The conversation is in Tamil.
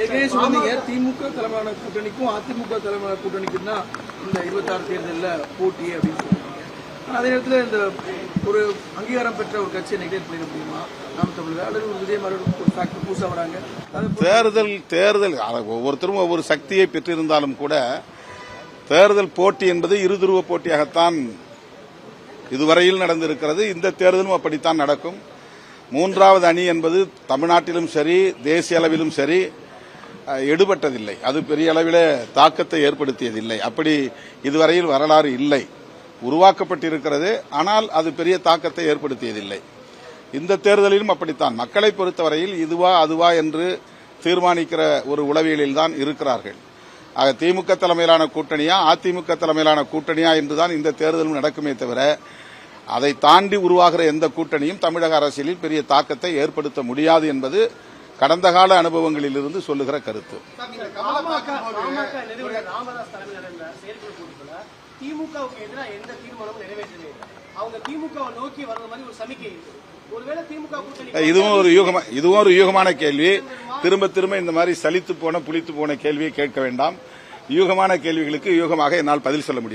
ஏற்கனவே சொன்னீங்க திமுக தலைமையான கூட்டணிக்கும் அதிமுக தலைமையான கூட்டணிக்கும் தான் இந்த இருபத்தாறு தேர்தலில் போட்டி அப்படின்னு சொல்லுவாங்க அதே நேரத்தில் இந்த ஒரு அங்கீகாரம் பெற்ற ஒரு கட்சியை நெக்லேட் பண்ணிட முடியுமா? நாம் தமிழர் அல்லது ஒரு விஜய் மறுபடியும் ஒரு வராங்க. தேர்தல் தேர்தல் ஒவ்வொருத்தரும் ஒவ்வொரு சக்தியை பெற்றிருந்தாலும் கூட தேர்தல் போட்டி என்பது இருதுருவ போட்டியாகத்தான் இதுவரையில் நடந்திருக்கிறது. இந்த தேர்தலும் அப்படித்தான் நடக்கும். மூன்றாவது அணி என்பது தமிழ்நாட்டிலும் சரி தேசிய அளவிலும் சரி எடுபட்டதில்லை. அது பெரிய அளவில் தாக்கத்தை ஏற்படுத்தியதில்லை. அப்படி இதுவரையில் வரலாறு இல்லை. உருவாக்கப்பட்டிருக்கிறது. ஆனால் அது பெரிய தாக்கத்தை ஏற்படுத்தியதில்லை. இந்த தேர்தலிலும் அப்படித்தான். மக்களை பொறுத்தவரையில் இதுவா அதுவா என்று தீர்மானிக்கிற ஒரு உளவியலில் தான் இருக்கிறார்கள். ஆக திமுக தலைமையிலான கூட்டணியா அதிமுக தலைமையிலான கூட்டணியா என்றுதான் இந்த தேர்தலும் நடக்குமே தவிர அதை தாண்டி உருவாகிற எந்த கூட்டணியும் தமிழக அரசியலில் பெரிய தாக்கத்தை ஏற்படுத்த முடியாது என்பது கடந்த கால அனுபவங்களிலிருந்து சொல்லுகிற கருத்து. திமுகவுக்கு எதிராக எந்த தீர்மானமும் நிறைவேற்றவே. அவங்க திமுகவை நோக்கி மாதிரி ஒரு சமிக்கை இதுவும் ஒரு யூகமா இதுவும் ஒரு யூகமான கேள்வி. திரும்ப திரும்ப இந்த மாதிரி சலித்து போன புளித்து போன கேள்வியை கேட்க வேண்டாம். யூகமான கேள்விகளுக்கு யூகமாக என்னால் பதில் சொல்ல முடியும்